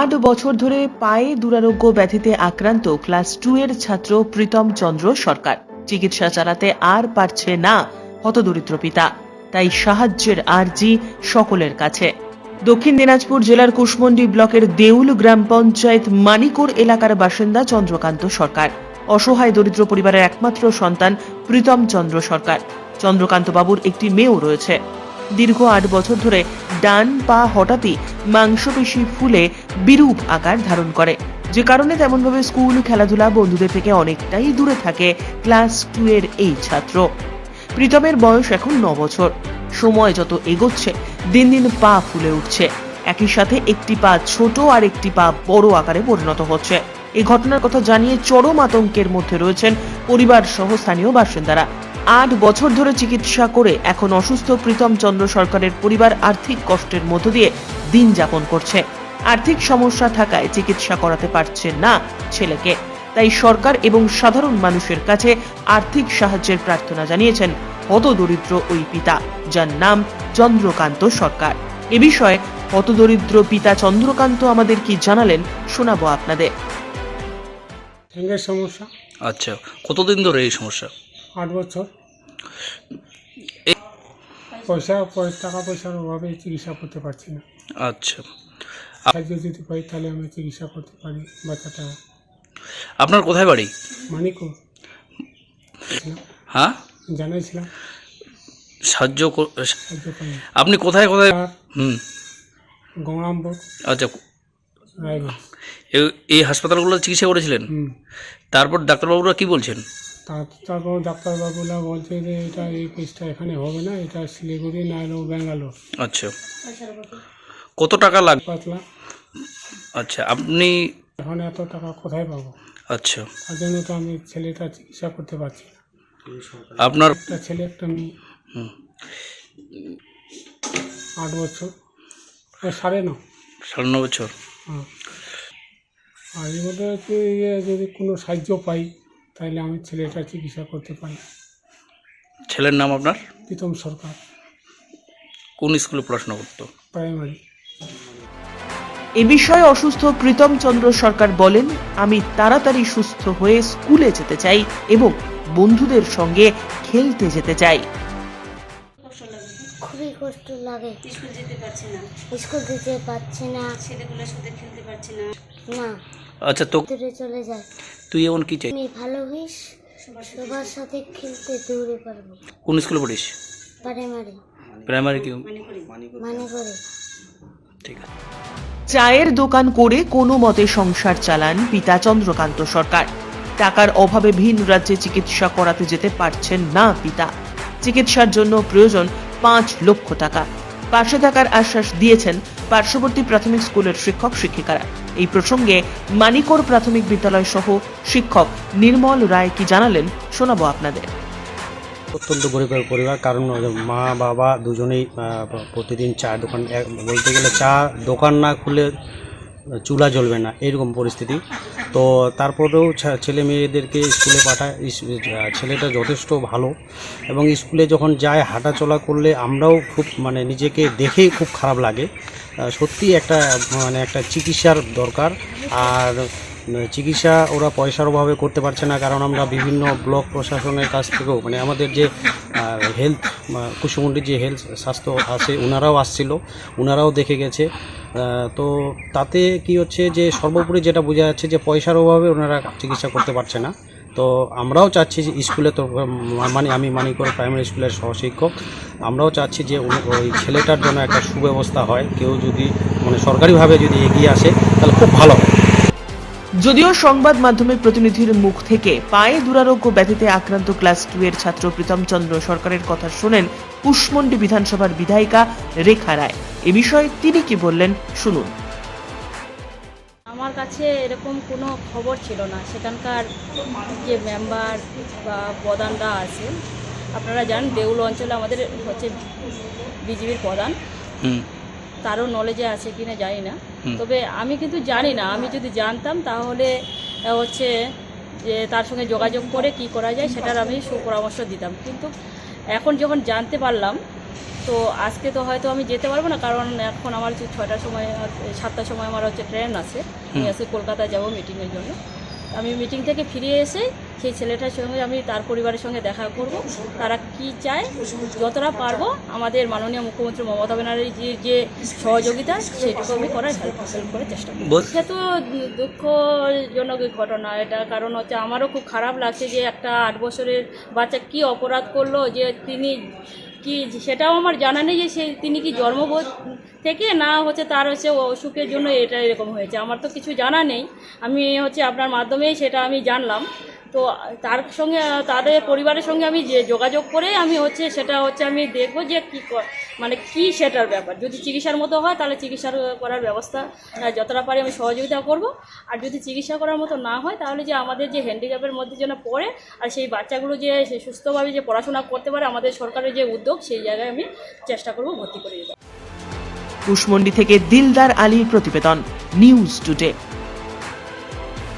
আট বছর ধরে পায়ে দুরারোগ্য ব্যাধিতে আক্রান্ত ক্লাস টু এর ছাত্র প্রীতম চন্দ্র সরকার। চিকিৎসা চালাতে আর পারছে না হতদরিদ্র পিতা। তাই সাহায্যের আর্জি সকলের কাছে। দক্ষিণ দিনাজপুর জেলার কুশমন্ডি ব্লকের দেউল গ্রাম পঞ্চায়েত মানিকোর এলাকার বাসিন্দা চন্দ্রকান্ত সরকার। অসহায় দরিদ্র পরিবারের একমাত্র সন্তান প্রীতম চন্দ্র সরকার। চন্দ্রকান্ত বাবুর একটি মেয়েও রয়েছে। দীর্ঘ আট বছর ধরে ডান পা হঠাৎই মাংসপেশি ফুলে বিরূপ আকার ধারণ করে। যে কারণে তেমনভাবে স্কুল, খেলাধুলা বন্ধুদের থেকে অনেকটাই দূরে থাকে ক্লাস টু এর এই ছাত্র। প্রীতমের বয়স এখন ন বছর। সময় যত এগোচ্ছে, দিন দিন পা ফুলে উঠছে। একই সাথে একটি পা ছোট আর একটি পা বড় আকারে পরিণত হচ্ছে। এই ঘটনার কথা জানিয়ে চরম আতঙ্কের মধ্যে রয়েছেন পরিবার সহ স্থানীয় বাসিন্দারা। আট বছর ধরে চিকিৎসা করে এখন অসুস্থ প্রীতম চন্দ্র সরকারের পরিবার আর্থিক কষ্টের মধ্য দিয়ে দিন যাপন করছে। আর্থিক সমস্যা থাকায় চিকিৎসা করাতে পারছে না ছেলেকে। তাই সরকার এবং সাধারণ মানুষের কাছে আর্থিক সাহায্যের প্রার্থনা জানিয়েছেন হতদরিদ্র ওই পিতা, যার নাম চন্দ্রকান্ত সরকার। এ বিষয়ে হতদরিদ্র পিতা চন্দ্রকান্ত আমাদের কি জানালেন শোনাবো আপনাদের। ঠ্যাঙ্গের সমস্যা। আচ্ছা কতদিন ধরে এই সমস্যা? আট বছর। পয়সা টাকা পয়সার অভাবে চিকিৎসা করতে পারছি না। আচ্ছা। সাহায্য যদি পাই তাহলে আমি চিকিৎসা করতে পারি বাচ্চাটা। আপনার কোথায় বাড়ি? মানিকও হ্যাঁ? জানাইছিলাম। সাহায্য সাহায্য পাই আপনি কোথায় কোথায়? হুম। গঙ্গারামপুর আচ্ছা এই হাসপাতালগুলো চিকিৎসা করেছিলেন? তারপর ডাক্তারবাবুরা কি বলছেন? তার- তারপর ডাক্তারবাবুরা বলছে যে এটা এই কেসটা এখানে হবে না এটা শিলিগুড়ি না হলেও ব্যাঙ্গালোর। আচ্ছা। কত টাকা লাগবে পাঁচ লাখ। আচ্ছা আপনি এখন এত টাকা কোথায় পাবো? আচ্ছা। তার জন্য তো আমি ছেলেটা চিকিৎসা করতে পারছি না। আপনার একটা ছেলে একটা মেয়ে। হুম, আট বছর। সাড়ে ন। সাড়ে ন বছর। হ্যাঁ। আর হচ্ছে ইয়ে যদি কোনো সাহায্য পাই তাহলে আমি ছেলেটা চিকিৎসা করতে পারি। ছেলের নাম আপনার? প্রীতম সরকার। কোন স্কুলে পড়াশোনা করতো? প্রাইমারি। এ বিষয়ে অসুস্থ প্রীতম চন্দ্র সরকার বলেন আমি তাড়াতাড়ি সুস্থ হয়ে স্কুলে যেতে চাই এবং বন্ধুদের সঙ্গে খেলতে যেতে চাই। খুবই কষ্ট লাগে। স্কুল যেতে পারছে না। স্কুল দিতে পারছি না। ছেলেগুলোর সাথে খেলতে পারছে না। না। আচ্ছা তো দূরে চলে যায় তুই এমন কি চাই? আমি ভালো হইস সবার সাথে খেলতে দৌড়ে পারব। কোন স্কুলে পড়িস? প্রাইমারি। প্রাইমারি কি? মানে করে ঠিক আছে। চায়ের দোকান করে কোনো মতে সংসার চালান পিতা চন্দ্রকান্ত সরকার। টাকার অভাবে ভিন রাজ্যে চিকিৎসা করাতে যেতে পারছেন না পিতা। চিকিৎসার জন্য প্রয়োজন পাঁচ লক্ষ টাকা। পাশে থাকার আশ্বাস দিয়েছেন পার্শ্ববর্তী প্রাথমিক স্কুলের শিক্ষক শিক্ষিকারা। এই প্রসঙ্গে মানিকোর প্রাথমিক বিদ্যালয় সহ শিক্ষক নির্মল রায় কি জানালেন শোনাবো আপনাদের। অত্যন্ত গরিবের পরিবার, কারণ মা, বাবা দুজনেই প্রতিদিন চা দোকান বলতে গেলে চা দোকান না খুলে চুলা জ্বলবে না এরকম পরিস্থিতি। তো তারপরেও ছেলে মেয়েদেরকে স্কুলে পাঠায় ছেলেটা যথেষ্ট ভালো। এবং স্কুলে যখন যায় হাঁটা চলা করলে আমরাও খুব মানে নিজেকে দেখেই খুব খারাপ লাগে। সত্যি একটা মানে একটা চিকিৎসার দরকার। আর চিকিৎসা ওরা পয়সার অভাবে করতে পারছে না, কারণ আমরা বিভিন্ন ব্লক প্রশাসনের কাছ থেকেও মানে আমাদের যে হেলথ কুসুমুন্ডির যে হেলথ স্বাস্থ্য আছে ওনারাও আসছিল ওনারাও দেখে গেছে। তো তাতে কি হচ্ছে যে, সর্বোপরি যেটা বোঝা যাচ্ছে যে, পয়সার অভাবে ওনারা চিকিৎসা করতে পারছে না। তো আমরাও চাচ্ছি যে, স্কুলে তো মানে আমি মানিকর প্রাইমারি স্কুলের সহশিক্ষক, আমরাও চাচ্ছি যে ওই ছেলেটার জন্য একটা সুব্যবস্থা হয়। কেউ যদি মানে সরকারিভাবে যদি এগিয়ে আসে, তাহলে খুব ভালো হয়। যদিও সংবাদ মাধ্যমের প্রতিনিধির মুখ থেকে পায়ে দুরারোগ্য ব্যাধিতে আক্রান্ত ক্লাস টু এর ছাত্র প্রীতম চন্দ্র সরকারের কথা শোনেন কুশমন্ডি বিধানসভার বিধায়িকা রেখা রায়। এ বিষয়ে তিনি কি বললেন শুনুন। আমার কাছে এরকম কোনো খবর ছিল না। সেখানকার যে মেম্বার বা প্রধানরা আছে আপনারা জানেন দেউল অঞ্চলে আমাদের হচ্ছে বিজেপির প্রধান। তারও নলেজে আছে কিনা জানি না। তবে আমি কিন্তু জানি না আমি যদি জানতাম তাহলে হচ্ছে যে তার সঙ্গে যোগাযোগ করে কি করা যায় সেটার আমি সুপরামর্শ দিতাম। কিন্তু এখন যখন জানতে পারলাম তো আজকে তো হয়তো আমি যেতে পারব না কারণ এখন আমার হচ্ছে ছয়টার সময় সাতটার সময় আমার হচ্ছে ট্রেন আছে। আমি আজকে কলকাতায় যাব মিটিংয়ের জন্য। আমি মিটিং থেকে ফিরে এসে সেই ছেলেটার সঙ্গে আমি তার পরিবারের সঙ্গে দেখা করব। তারা কি চায় যতটা পারব আমাদের মাননীয় মুখ্যমন্ত্রী মমতা ব্যানার্জির যে সহযোগিতা সেটুকু আমি করার হেল্প করার চেষ্টা করব। সে তো দুঃখজনক ঘটনা। এটা কারণ হচ্ছে আমারও খুব খারাপ লাগছে যে একটা আট বছরের বাচ্চা কি অপরাধ করল যে তিনি কি সেটাও আমার জানা নেই যে সে তিনি কি জন্মবোধ থেকে না হচ্ছে তার হচ্ছে অসুখের জন্য এটা এরকম হয়েছে। আমার তো কিছু জানা নেই। আমি হচ্ছে আপনার মাধ্যমেই সেটা আমি জানলাম। তো তার সঙ্গে, তাদের পরিবারের সঙ্গে আমি যে যোগাযোগ করে আমি হচ্ছে সেটা হচ্ছে আমি দেখব যে কী মানে কি সেটার ব্যাপার? যদি চিকিৎসার মতো হয়, তাহলে চিকিৎসার করার ব্যবস্থা যতটা পারি আমি সহযোগিতা করব। আর যদি চিকিৎসা করার মতো না হয়, তাহলে যে আমাদের যে হ্যান্ডিক্যাপের মধ্যে যেন পড়ে, আর সেই বাচ্চাগুলো যে সুস্থভাবে যে পড়াশোনা করতে পারে, আমাদের সরকারের যে উদ্যোগ, সেই জায়গায় আমি চেষ্টা করব ভর্তি করে দিতে। কুশমন্ডি থেকে দিলদার আলীর প্রতিবেদন নিউজ টুডে